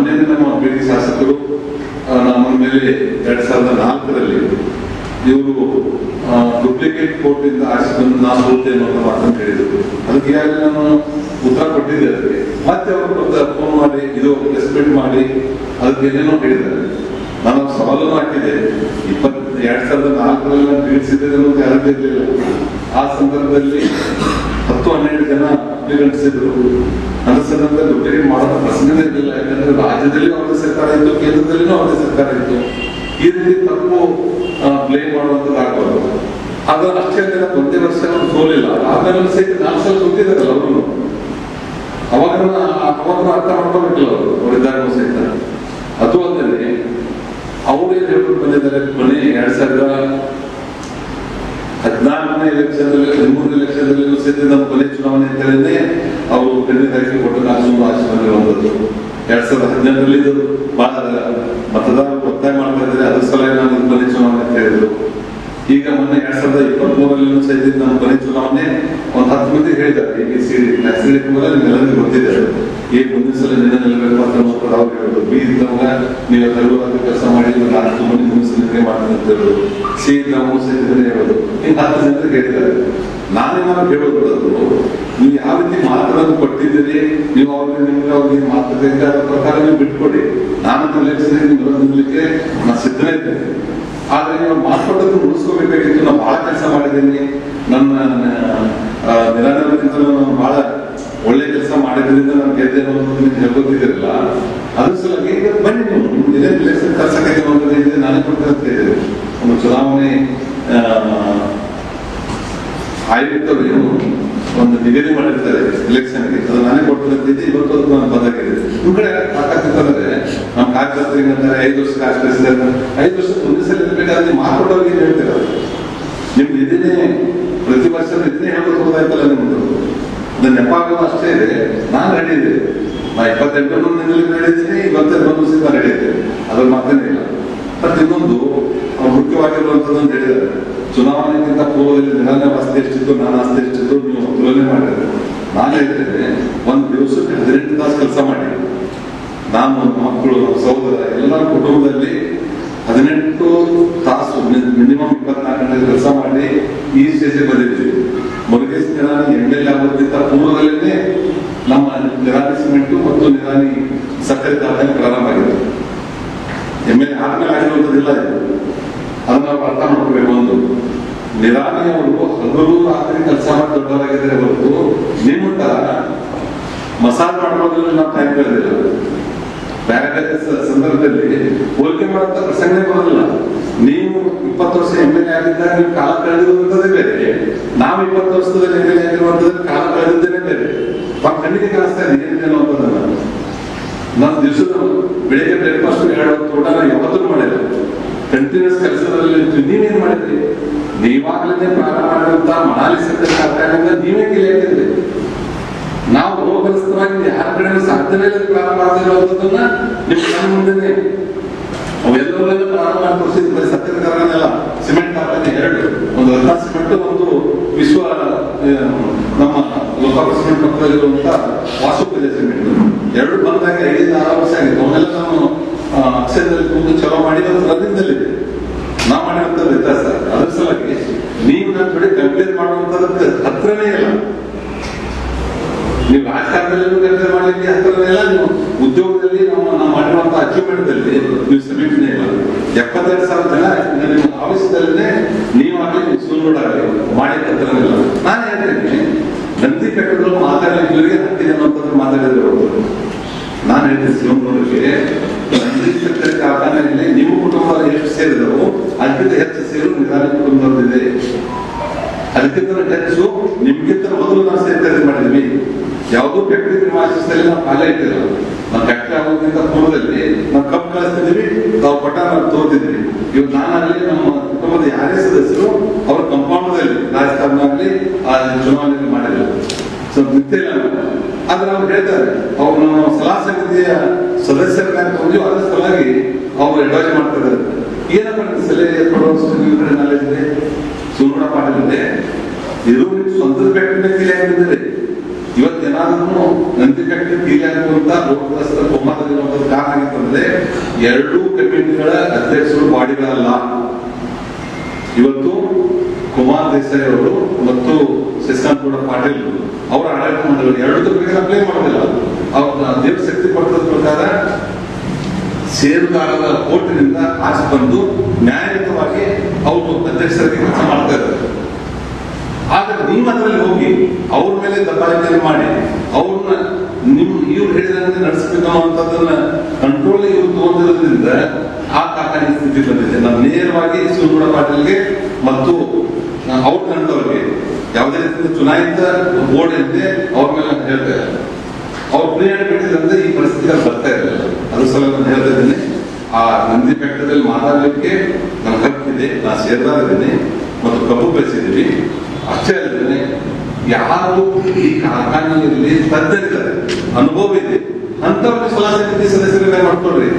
ಮೊನ್ನೆ ನಮ್ಮ ಬೇರೆ ಶಾಸಕರು ನಮ್ಮ ಮೇಲೆ ಎರಡ್ ಸಾವಿರದ ನಾಲ್ಕರಲ್ಲಿ ಇವರು ಡೂಪ್ಲಿಕೇಟ್ ಕೋರ್ಟ್ ಇಂದ ಆಚೆ ಬಂದು ನಾನು ಹೋಗ್ತೇನೆ ಅನ್ನೋ ಮಾತನ್ನು ಹೇಳಿದ್ರು. ಅದಕ್ಕೆ ಈಗಾಗಲೇ ನಾನು ಉತ್ತರ ಕೊಟ್ಟಿದ್ದೆ ಅದಕ್ಕೆ. ಮತ್ತೆ ಅವರು ಫೋನ್ ಮಾಡಿ, ಇದು ರೆಸ್ಪೆಕ್ಟ್ ಮಾಡಿ, ಅದಕ್ಕೆ ಏನೇನೋ ಹೇಳಿದ್ದಾರೆ. ನಾನು ಸವಾಲು ಹಾಕಿದೆ. ಇಪ್ಪತ್, ಎರಡ್ ಸಾವಿರದ ನಾಲ್ಕರಲ್ಲಿ ನಾನು ತಿಳಿಸಿದ್ದೇನೆ ಅನ್ನೋದು ಯಾರಿಗೂ ಇರಲಿಲ್ಲ. ಆ ಸಂದರ್ಭದಲ್ಲಿ ಹತ್ತು ಹನ್ನೆರಡು ಜನ ಅಭಿಗಣಿಸಿದ್ರು ಅದರ ಸಂದರ್ಭದಲ್ಲಿ ರಿಪೇರಿ ಮಾಡೋ ಪ್ರಶ್ನೆನೇ ಇರಲಿಲ್ಲ. ಯಾಕಂದ್ರೆ ರಾಜ್ಯದಲ್ಲಿ ಅವರದೇ ಸರ್ಕಾರ ಇತ್ತು ಕೇಂದ್ರದಲ್ಲಿನೂ ಅವರದೇ ಸರ್ಕಾರ ಇತ್ತು. ಈ ರೀತಿ ತಪ್ಪು ಬ್ಲೇಮ್ ಮಾಡುವಂಥದ್ದು ಆಗಬಾರ್ದು. ಅದು ಅಷ್ಟೇ ಅಲ್ಲ ಒಂದೇ ವರ್ಷ ಸೋಲಿಲ್ಲ. ಆಮೇಲೆ ಸಹಿತ ನಾಲ್ಕು ಸಲ ಸೋತಿದ್ದಾರಲ್ಲ ಅವರು? ಅವಾಗ ಅವಾಗ ಅರ್ಥ ಮಾಡ್ಕೋಬೇಕಿಲ್ಲ ಅವರು ಅವರಿದ್ದಾರೆ ಸಹಿತ. ಅದು ಅಲ್ಲದೆ, ಅವರು ಏನ್ ಹೇಳ್ಕೊಂಡು ಬಂದಿದ್ದಾರೆ? ಕೊನೆ ಎರಡ್ ಸಾವಿರದ ಹದಿನಾಲ್ಕನೇ ಎಲೆಕ್ಷನ್ ಅಲ್ಲಿ ಸಹಿತ ನಮ್ಮ ಕೊನೆ ಚುನಾವಣೆ ಅಂತೇಳಿದ್ರೆ ಅವರು ಕನ್ನಿಗಾರಿಕೆ ಕೊಟ್ಟು ನಾನು ಬಂದದ್ದು ಎರಡ್ ಸಾವಿರದ ಹದಿನೆಂಟರಲ್ಲಿ ಇದು ಬಹಳ ಮತದಾರರು ಒತ್ತಾಯ ಮಾಡ್ತಾ ಇದ್ದಾರೆ. ಅದ್ರ ಸಲುವಾಗಿ ನಾನು ಚುನಾವಣೆ ಅಂತ ಈಗ ಮೊನ್ನೆ ಎರಡ್ ಸಾವಿರದ ಇಪ್ಪತ್ತ್ ಮೂರಲ್ಲಿ ಸಹಿತ ನಮ್ಮ ಕೊನೆ ಚುನಾವಣೆ ಒಂದ್ ಹತ್ತು ಮಂದಿ ಹೇಳಿದ್ದಾರೆ. ಎ ಬಿ ಸಿ ಆಕ್ಸಿಡೆಂಟ್ ಮೇಲೆ ನಿಮ್ಮೆಲ್ಲರಿಗೂ ಗೊತ್ತಿದೆ ಈ ಮುಂದಿನ ಸಲ ನಿನ್ನ ನಿಲ್ಲಬೇಕು ಅಂತ ಅವರು ಅವ್ರು ಹೇಳೋದು ಬಿ ಇದ್ದವಾಗ ನೀವು ತರುವಾಗ ಕೆಲಸ ಮಾಡಿ ನಾನು ಮಂದಿ ಮುಂದಿನ ಸಲ ನಿಮಗೆ ಮಾಡ್ತೀನಿ ಅಂತ ಹೇಳೋದು ಸಿ ನಾವು ಸಹಿತ ಹೇಳೋದು ಹಿಂಗೆ ಹತ್ತು ಜನರಿಗೆ ಹೇಳಿದ್ದಾರೆ ನಾನೇನಾದ್ರು ಹೇಳೋದು ನೀವು ಯಾವ ರೀತಿ ಮಾತುಗಳನ್ನು ಕೊಟ್ಟಿದ್ದೀರಿ? ನೀವು ಅವ್ರಿಗೆ ನಿಮ್ಗೆ ಅವ್ರಿಗೆ ಮಾತ್ರ ಪ್ರಕಾರ ನೀವು ಬಿಟ್ಕೊಡಿ. ನಾನು ಎಲೆಕ್ಷನ್ ನಿಲ್ಲಕ್ಕೆ ನಾನು ಸಿದ್ಧನೇ ಇದ್ದೆ. ಆದ್ರೆ ನೀವು ಮಾತಾಡೋದನ್ನು ಉಳಿಸ್ಕೋಬೇಕಾಗಿತ್ತು ನಾನು ಬಹಳ ಕೆಲಸ ಮಾಡಿದ್ದೀನಿ. ನನ್ನ ನಾನು ಬಹಳ ಒಳ್ಳೆ ಕೆಲಸ ಮಾಡಿದ್ರಿಂದ ನನ್ನ ಗೆದ್ದೆ ಅನ್ನೋದು ನೀವು ಅದ್ರ ಸಲುವಾಗಿ ಬನ್ನಿ ನೀವು. ನಿಮ್ಗೆ ಏನೇ ಎಲೆಕ್ಷನ್ ಕರ್ಸಕ್ಕೆ ಇದೆ, ನಾನೇ ಕೊಡ್ತೇನೆ ಒಂದು ಚುನಾವಣೆ ಆಯುಕ್ತರು ಒಂದು ನಿಗದಿ ಮಾಡಿರ್ತಾರೆ ಎಲೆಕ್ಷನ್ಗೆ ಅದು ನಾನೇ ಕೊಟ್ಟಿದ್ದೆ ಇವತ್ತು ಅದು ನಾನು ಬದಲಾಗಿದೆ ನಿಮ್ ಕಡೆ ಹಾಕತ್ತಿತ್ತಂದ್ರೆ ನಮ್ಮ ಕಾರ್ಯಕರ್ತರಿಗೆ ಅಂತಾರೆ? ಐದು ವರ್ಷ ಕಾರ್ಯಕರಿಸಿದ್ರೆ ಐದು ವರ್ಷ ಮುಂದೆ ಸಲ ಇರ್ಬೇಕಾದ್ರೆ ಮಾರ್ಕೊಟ್ಟವ್ರಿಗೆ ಏನ್ ಹೇಳ್ತೀರ? ನಿಮ್ಗೆ ಇದನ್ನೇ ಪ್ರತಿ ವರ್ಷ ಇದನ್ನೇ ಹೇಳ್ಬೇಕು ಹೋದಾಯ್ತಲ್ಲ ನಿಮ್ದು. ಅದು ನೆಪ ಅಷ್ಟೇ ಇದೆ. ನಾನು ರೆಡಿ ಇದೆ ನಾ ಇಪ್ಪತ್ತೆಂಟು ರೆಡಿ ಇದ್ದೀನಿ ಇವತ್ತೇ ಬಂದು ಸಿದ್ಧ ರೆಡಿ ಇದೆ ಅದ್ರ ಮಾತೇನೇ ಇಲ್ಲ ಮತ್ತೆ ಇನ್ನೊಂದು ಅವ್ರು ಮುಖ್ಯವಾಗಿರುವಂತದ್ದು ಅಂತ ಹೇಳಿದ್ದಾರೆ ಚುನಾವಣೆಗಿಂತ ಪೂರ್ವದಲ್ಲಿ ನನ್ನ ಆಸ್ತಿ ಎಷ್ಟಿತ್ತು ನನ್ನ ಆಸ್ತಿ ಎಷ್ಟಿತ್ತು ನೀವು ತುಲನೆ ಮಾಡಿದ್ರೆ ನಾನು ಹೇಳ್ತೇನೆ ಒಂದು ದಿವಸಕ್ಕೆ ಹದಿನೆಂಟು ತಾಸು ಕೆಲಸ ಮಾಡಿ ನಾನು ನನ್ನ ಮಕ್ಕಳು ನಮ್ಮ ಸಹೋದರ ಎಲ್ಲ ಕುಟುಂಬದಲ್ಲಿ ಹದಿನೆಂಟು ತಾಸು ಮಿನಿಮಮ್ ಇಪ್ಪತ್ನಾಲ್ಕು ಗಂಟೆ ಕೆಲಸ ಮಾಡಿ ಈ ಸ್ಟೇಜಿಗೆ ಬಂದಿದ್ದೀವಿ ಮುರುಗೇಶ್ ಎಂ ಪೂರ್ವದಲ್ಲೇ ನಮ್ಮ ನಿರಾಣಿ ಸಿಮೆಂಟ್ ಮತ್ತು ನಿರಾಣಿ ಸಕ್ಕರೆ ಕಾರ್ಖಾನೆ ಪ್ರಾರಂಭ ಆಗಿದೆ. ಎಂ ಎಲ್ ಆದ್ಮೇಲೆ ಆಗಿರುವಂತದಿಲ್ಲ ಇದು. ಅದನ್ನ ನಾವು ಅರ್ಥ ಮಾಡ್ಕೋಬೇಕು ಒಂದು. ನಿರಾಲಿಯವರು ಹಗಲು ರಾತ್ರಿ ಕೆಲಸ ಮಾಡಿ ದೊಡ್ಡವರಾಗಿದ್ದಾರೆ ಹೊರತು ನಿಮ್ಮ ತರ ಮಸಾಜ್ ಮಾಡ್ಕೊಳ್ಳೋದ್ರಲ್ಲಿ ನಾವು ಟೈಮ್ ಕಳೆದಿಲ್ಲ. ಬೇರೆ ಬೇರೆ ಸಂದರ್ಭದಲ್ಲಿ ಹೋಲಿಕೆ ಮಾಡುವಂತ ಪ್ರಸಂಗನೇ ಬರೋದಿಲ್ಲ. ನೀವು ಇಪ್ಪತ್ತು ವರ್ಷ ಎಂ ಎಲ್ ಎ ಆಗಿದ್ದಾಗ ನೀವು ಕಾಲ ಕಳೆದಿರುವಂತದ್ದೇ ಬೇರೆ ನಾವು ಇಪ್ಪತ್ತು ವರ್ಷದಲ್ಲಿ ಎಂ ಎಲ್ ಎ ಆಗಿರುವಂತದ್ದು ಕಾಲ ಕಳೆದಿದ್ದೇನೆ ಬೇರೆ ನಮ್ಮ ಕಣ್ಣಿಗೆ ಕಾಣಿಸ್ತಾ ಇದೆ, ಏನಿದೆ ಅನ್ನೋದನ್ನ ನಾನು ದಿವಸದ ಬೆಳಿಗ್ಗೆ ಬ್ರೇಕ್ಫಾಸ್ಟ್ ಎರಡು ತೋಟ ಯಾವತ್ತೂ ಮಾಡಿಲ್ಲ. ಕಂಟಿನ್ಯೂಸ್ ಕೆಲಸದಲ್ಲಿ. ನೀವೇನ್ ಮಾಡಿದ್ರಿ? ನೀವಾಗ್ಲೇ ಪ್ರಾರಂಭ ಮಾಡಿದಂತ ಮನಾಲಿ ಕಾರ್ಖಾನೆಯಿಂದ ನೀವೇ ಹಾಕಿದ್ರಿ ನಾವು ರೋಗಗ್ರಸ್ತರಾಗಿ ಯಾರ ಕಡೆ ಸಾಧ್ಯನೇ ಇಲ್ಲ ಪ್ರಾರಂಭ ಮಾಡ್ತಿರೋದನ್ನ ಕಣ್ಣ ಮುಂದೆನೆ ಅವೆಲ್ಲವನ್ನೆಲ್ಲ ಪ್ರಾರಂಭ ಮಾಡಿಕೊಡಿಸಿದ್ರೆ ಸಕ್ಕರೆ ಕಾರ್ಖಾನೆ ಸಿಮೆಂಟ್ ಕಾರ್ಖಾನೆ ಎರಡು, ಒಂದು ಅರ್ಧ ಸಿಮೆಂಟ್, ಒಂದು ವಿಶ್ವ ನಮ್ಮ ಲೋಕಾಪುರ ಸಿಮೆಂಟ್ ಪಕ್ಕದಲ್ಲಿರುವಂತ ವಾಸುಪೂಜೆ ಸಿಮೆಂಟ್. ಎರಡು ಬಂದಾಗ ಐದರಿಂದ ಆರು ವರ್ಷ ಆಗಿದೆ. ಅವನ್ನೆಲ್ಲ ನಾನು ಅಕ್ಷರದಲ್ಲಿ ಕೂತು ಚಲೋ ಮಾಡಿ ರನ್ನಿಂಗ್ದಲ್ಲಿದೆ ನಾ ಮಾಡಿರುವಂತ ವ್ಯತ್ಯಾಸ. ಅದ್ರ ಸಲುವಾಗಿ ನೀವು ನನ್ನ ಜೊತೆ ಕಂಪೇರ್ ಮಾಡುವಂತದ್ದು ಹತ್ರನೇ ಇಲ್ಲ. ನೀವು ರಾಜಕಾರಣದಲ್ಲೂ ಕಂಪೇರ್ ಮಾಡಲಿಕ್ಕೆ ಹತ್ರನೇ ಇಲ್ಲ. ನೀವು ಉದ್ಯೋಗದಲ್ಲಿ ನಾವು ನಾವು ಮಾಡಿರುವಂತಹ ಅಚೀವ್ಮೆಂಟ್ ಅಲ್ಲಿ ನೀವು ಸಮೀಪನೇ ಇಲ್ಲ. ಎಪ್ಪತ್ತೆರಡು ಸಾವಿರ ಜನ ನಿಮ್ಮ ಆಫೀಸ್ದಲ್ಲೇ ನೀವಾಗಲಿ ನೀವು ಸುಳ್ಳುಡಾಗಲಿ ಮಾಡಿ ಇಲ್ಲ ನಾನು ಹೇಳ್ತೇನೆ ನಂದಿ ಕಟ್ಟಡಗಳು ಮಾತಾಡಲಿಕ್ಕೆ ಇವರಿಗೆ ಹತ್ತಿದೆ ಅನ್ನೋಂಥದ್ದು ಮಾತಾಡಿದ್ರು ನಾನು ಹೇಳ್ತೀನಿ ಶಿವಮೊಗ್ಗಕ್ಕೆ ನಂದಿ ಸಕ್ಕರೆ ಕಾರ್ಖಾನೆಯಲ್ಲಿ ನಿಮ್ಮ ಕುಟುಂಬ ಎಷ್ಟು ಸೇರಿದವು ಅದಕ್ಕಿಂತ ಹೆಚ್ಚು ಸೇರು ನಿಧಾನ ಕುಟುಂಬದವರಿದೆ ಅದಕ್ಕಿಂತ ಹೆಚ್ಚು ನಿಮ್ಗಿಂತ ಮೊದಲು ನಾವು ಸೇರ್ತಾರೆ ಮಾಡಿದ್ವಿ. ಯಾವುದೋ ಫ್ಯಾಕ್ಟ್ರಿ ನಿರ್ಮಾಣಿಸಿದಲ್ಲಿ ನಾವು ಕಾಲ ಇಟ್ಟಿಲ್ಲ ನಾವು ಫ್ಯಾಕ್ಟ್ರಿ ಆಗೋದ್ರಿಂದ ಪೂರ್ವದಲ್ಲಿ ನಾವು ಕಪ್ ಕಳಿಸ್ತಿದ್ವಿ ನಾವು ಪಟ ತೋರಿದ್ರಿ ಇವ್ ನಾನಲ್ಲಿ ನಮ್ಮ ಕುಟುಂಬದ ಯಾರೇ ಸದಸ್ಯರು ಅವ್ರ ಕಂಪೌಂಡದಲ್ಲಿ ರಾಜಕಾರಣದಲ್ಲಿ ಆ ಚುನಾವಣೆ ಮಾಡಿಲ್ಲ ಸೊ ಗೊತ್ತಿಲ್ಲ ಆದ್ರೆ ಅವ್ರು ಹೇಳ್ತಾರೆ, ಅವ್ರು ನಮ್ಮ ಸಲಹಾ ಸಮಿತಿಯ ಸದಸ್ಯರನ್ನ ತಗೊಂಡು ಅದ್ರ ಸಲುವಾಗಿ ಅವ್ರು ಅಡ್ವೈಸ್ ಮಾಡ್ತಿದ್ದಾರೆ. ಏನಪ್ಪ ಸಲಹೆ ಕೊಡುವಷ್ಟು ನಾಲೆಜ್ ಇದೆ? ಸುಗುಣ ಪಾಠವಿದೆ. ಇದು ಸ್ವಂತ ಫ್ಯಾಕ್ಟ್ರಿನ ಕೀಲಿ ಆಗಿದ್ದಾರೆ ಇವತ್ತೇನಾದ್ರೂ ನಂದಿ ಫ್ಯಾಕ್ಟ್ರಿ ಕೀಲಿ ಆಗುವಂತ ರೋಗಗ್ರಸ್ತ ಕಾರಣ ಆಗಿತ್ತಂದ್ರೆ ಎರಡೂ ಕಮಿಟಿಗಳ ಅಧ್ಯಕ್ಷರು ಮಾಡಿರಲ್ಲ ಇವತ್ತು ಕುಮಾರ್ ದೇಸಾಯಿ ಅವರು ಮತ್ತು ಶಶಾಂಕೌಡ ಪಾಟೀಲ್ ಅವರ ಆಡಳಿತ ಮಂಡಳಿ ಎರಡು ಬಗ್ಗೆ ಅಪ್ಲೈ ಮಾಡೋದಿಲ್ಲ. ಅವ್ರ ದೇವ್ರ ಶಕ್ತಿ ಪಡೆದ ಪ್ರಕಾರ ಸೇರುದಾರರ ಕೋರ್ಟಿನಿಂದ ಆಚೆ ಬಂದು ನ್ಯಾಯಯುತವಾಗಿ ಅವರು ಅಧ್ಯಕ್ಷರಿಗೆ ಕೆಲಸ ಮಾಡ್ತಾ ಇದ್ದಾರೆ. ಆದ್ರೆ ನೀವು ಅದರಲ್ಲಿ ಹೋಗಿ ಅವ್ರ ಮೇಲೆ ದಬ್ಬಾಳಿಕೆಯನ್ನು ಮಾಡಿ, ಅವ್ರನ್ನ ಹೇಳಿದಂತೆ ನಡೆಸಬೇಕು ಅಂತದನ್ನ ಕಂಟ್ರೋಲ್ ಇವ್ರು ತಗೊಂಡಿರೋದ್ರಿಂದ ಆ ಕಾಕಾನಿ ಸ್ಥಿತಿ ಬಂದಿದೆ. ನಾನು ನೇರವಾಗಿ ಶಿವಗೌಡ ಪಾಟೀಲ್ಗೆ ಮತ್ತು ಅವ್ರ ಕಂಡವ್ರಿಗೆ ಯಾವುದೇ ರೀತಿಯ ಚುನಾಯಿತ ಬೋರ್ಡ್ ಇದೆ ಅವ್ರ ಮೇಲೆ ನಾನು ಹೇಳ್ತಾ ಇಲ್ಲ ಅವ್ರು ಪ್ಲೇಯರ್ ಬಿಟ್ಟಿದ್ರಂದ್ರೆ ಈ ಪರಿಸ್ಥಿತಿ ಬರ್ತಾ ಇರಲಿಲ್ಲ. ಅದ್ರ ಸಲ ನಾನು ಹೇಳ್ತಾ ಇದ್ದೀನಿ, ಆ ನಂದಿ ಬೆಟ್ಟದಲ್ಲಿ ಮಾತಾಡಲಿಕ್ಕೆ ನನ್ನ ಹಕ್ಕಿದೆ ನಾನು ಸೇರ್ದಾರ ಇದ್ದೀನಿ ಮತ್ತು ಕಬ್ಬು ಬೆಳೆಸಿದ್ದೀವಿ ಅಷ್ಟೇ ಅಲ್ಲದೆ ಯಾರು ಈ ಕಾರ್ಖಾನೆಯಲ್ಲಿ ತಜ್ಞರಿದ್ದಾರೆ ಅನುಭವ ಇದೆ. ಅಂತವ್ರಿಗೆ ಸಲಹಾ ಸಮಿತಿ ಸದಸ್ಯರನ್ನ ಮಾಡ್ಕೊಳ್ರಿ